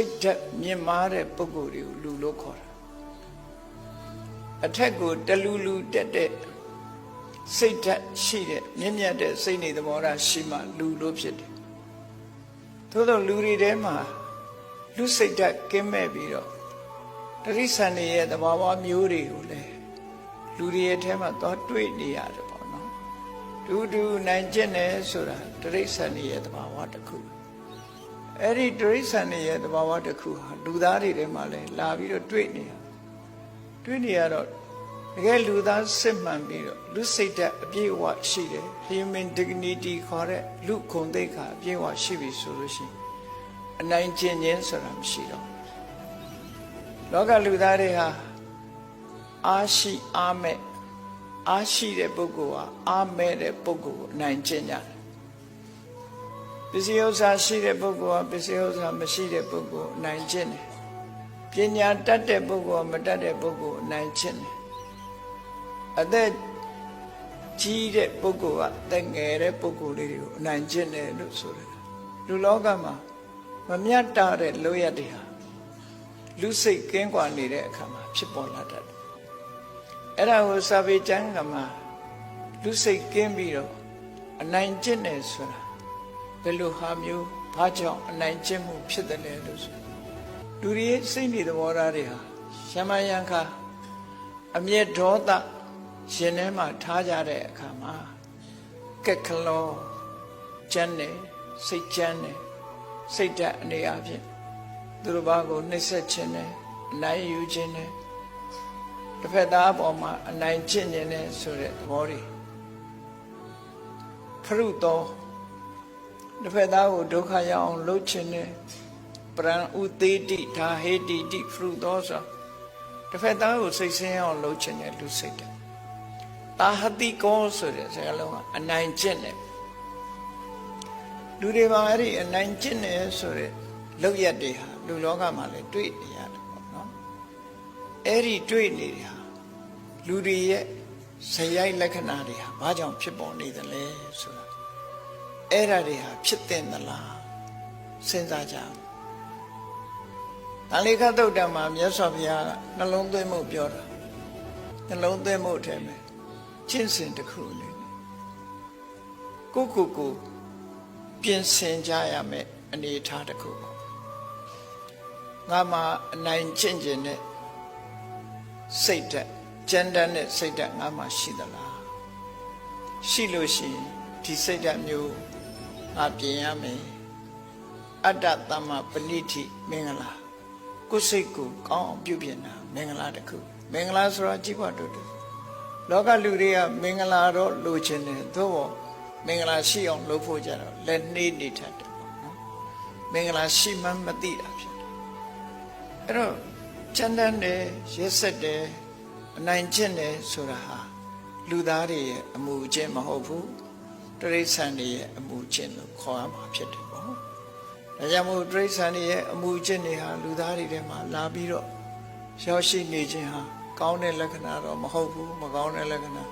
စိတ်ဓာတ်မြင့်မားတဲ့ပုဂ္ဂိုလ်တွေကိုလူလို့ခေါ်တာအထက်ကိုတလူလူတက်တဲ့စိတ်ဓာတ်ရှိတဲ့မြင့်မြတ်တဲ့စိတ်နေသဘောထားရှိမှလူလို့ဖြစ်တယ်သို့သောလူတွေထဲမှာလူစိတ်ဓာတ်ကင်းမဲ့ပြီးတော့တရိษံတွေရဲ့သဘာဝမျိုးတွေကိုလည်းလူတွေရဲ့ထဲမှာသွားတွေ့နေရတယ်ပေါ့နော်ဒူဒူနိုင်ကျင့်တယ်ဆိုတာတရိษံတွေရဲ့သဘာဝတစ်ခုပဲ အဲ့ဒီတိရစ္ဆာန်တွေရဲ့သဘာဝတစ်ခုဟာလူသားတွေထဲမှာလည်းလာပြီးတော့တွေ့နေရတွေ့နေရတော့တကယ်လူသားစစ်မှန်ပြီးတော့လူစိတ်ဓာတ်အပြည့်အဝရှိတယ် human dignity ခေါ်တဲ့လူခုံသိက္ခာအပြည့်အဝရှိပြီဆိုလို့ရှိရင်အနိုင်ကျင့်ခြင်းဆိုတာမရှိတော့ဘူးလောကလူသားတွေဟာအားရှိအားမဲ့အားရှိတဲ့ပုဂ္ဂိုလ်ဟာအားမဲ့တဲ့ပုဂ္ဂိုလ်ကိုအနိုင်ကျင့်ကြတယ် ပစ္စည်းဥစ္စာရှိတဲ့ပုဂ္ဂိုလ်ကပစ္စည်းဥစ္စာမရှိတဲ့ပုဂ္ဂိုလ်အနိုင်ကျင့်တယ်ပညာတတ်တဲ့ပုဂ္ဂိုလ်ကမတတ်တဲ့ပုဂ္ဂိုလ်အနိုင်ကျင့်တယ်အသက်ကြီးတဲ့ပုဂ္ဂိုလ်ကအသက်ငယ်တဲ့ပုဂ္ဂိုလ်လေးတွေကိုအနိုင်ကျင့်တယ်လို့ဆိုတယ်လူလောကမှာမမြတ်တာတဲ့လောရတဲ့ဟာလူစိတ်ကင်းကွာနေတဲ့အခါမှာဖြစ်ပေါ်လာတတ်တယ်အဲ့ဒါကိုစာပေကျမ်းကမှာလူစိတ်ကင်းပြီးတော့အနိုင်ကျင့်တယ်ဆိုတာ ဘယ်လိုဟာမျိုးဘာကြောင့်အနိုင်ကျင့်မှုဖြစ်တယ်လဲလို့ဆိုလူတွေရဲ့စိတ်နေသဘောထားတွေဟာရှမယံခါအမျက်ဒေါသရှင်ထဲမှာထားကြတဲ့အခါမှာကက်ကလောကျန်းတယ်စိတ်ကျန်းတယ်စိတ်ဓာတ်အနေအချင်းသူတို့ဘာကိုနှိမ့်ဆက်ခြင်းနဲ့အနိုင်ယူခြင်းနဲ့တစ်ဖက်သားအပေါ်မှာအနိုင်ကျင့်ခြင်းနဲ့ဆိုတဲ့သဘောတွေဖရုတော် တစ်ဖက်သားကိုဒုက္ခရောက်အောင်လှုပ်ခြင်းနဲ့ပရံဥသေးတိဒါဟေတိတိဖရုသောဆိုတစ်ဖက်သားကိုစိတ်ဆင်းအောင်လှုပ်ခြင်းနဲ့လူစိတ်တယ်တာဟတိကောဆိုတဲ့စကားလုံးကအနိုင်ကျင့်တယ်လူတွေမှာအဲ့ဒီအနိုင်ကျင့်တယ်ဆိုတဲ့လောက်ရက်တွေဟာလူလောကမှာလည်းတွေ့နေရတယ်ပေါ့နော်အဲ့ဒီတွေ့နေတဲ့ဟာလူတွေရဲ့ဇယိုက်လက္ခဏာတွေဟာဘာကြောင့်ဖြစ်ပေါ်နေသလဲဆိုတာ အဲ့ဓာတွေဟာဖြစ်တဲ့သလားစဉ်းစားကြအောင်။ဒါလေးခတ်တုတ်တံမှာမြတ်စွာဘုရားကနှလုံးသွင်းမှုပြောတာနှလုံးသွင်းမှုထဲမှာကျင့်စဉ်တစ်ခုလေးကိုကိုကိုပြင်ဆင်ကြရမယ်အနေအထားတစ်ခုပေါ့။ငါမှအနိုင်ကျင့်ခြင်းနဲ့စိတ်ဓာတ်ကြမ်းတမ်းတဲ့စိတ်ဓာတ်ငါမှရှိသလား။ရှိလို့ရှိရင်ဒီစိတ်ဓာတ်မျိုး ငါပြင်ရမယ်အတ္တသမ္မာပဏိတိမင်္ဂလာကိုယ်စိတ်ကိုကောင်းအောင်ပြုပြင်တာမင်္ဂလာတစ်ခုမင်္ဂလာဆိုတာကြည့်ပါတို့တို့လောကလူတွေကမင်္ဂလာတော့လိုချင်တယ်သို့ဘောမင်္ဂလာရှိအောင်လုပ်ဖို့ကြတော့လက်နှေးနေတတ်တယ်ပေါ့နော်မင်္ဂလာရှိမှမသိတာဖြစ်တယ်အဲ့တော့ချမ်းတမ်းတယ်ရက်ဆက်တယ်အနိုင်ကျင့်တယ်ဆိုတာဟာလူသားတွေရဲ့အမှုအကျင့်မဟုတ်ဘူး တရိษံတွေရဲ့အမှုကျင့်လို့ခေါ်ရမှာဖြစ်တယ်ပေါ့။ဒါကြောင့်မို့တရိษံတွေရဲ့အမှုကျင့်တွေဟာလူသားတွေထဲမှာလာပြီးတော့ရောက်ရှိနေခြင်းဟာကောင်းတဲ့လက္ခဏာတော့မဟုတ်ဘူးမကောင်းတဲ့လက္ခဏာ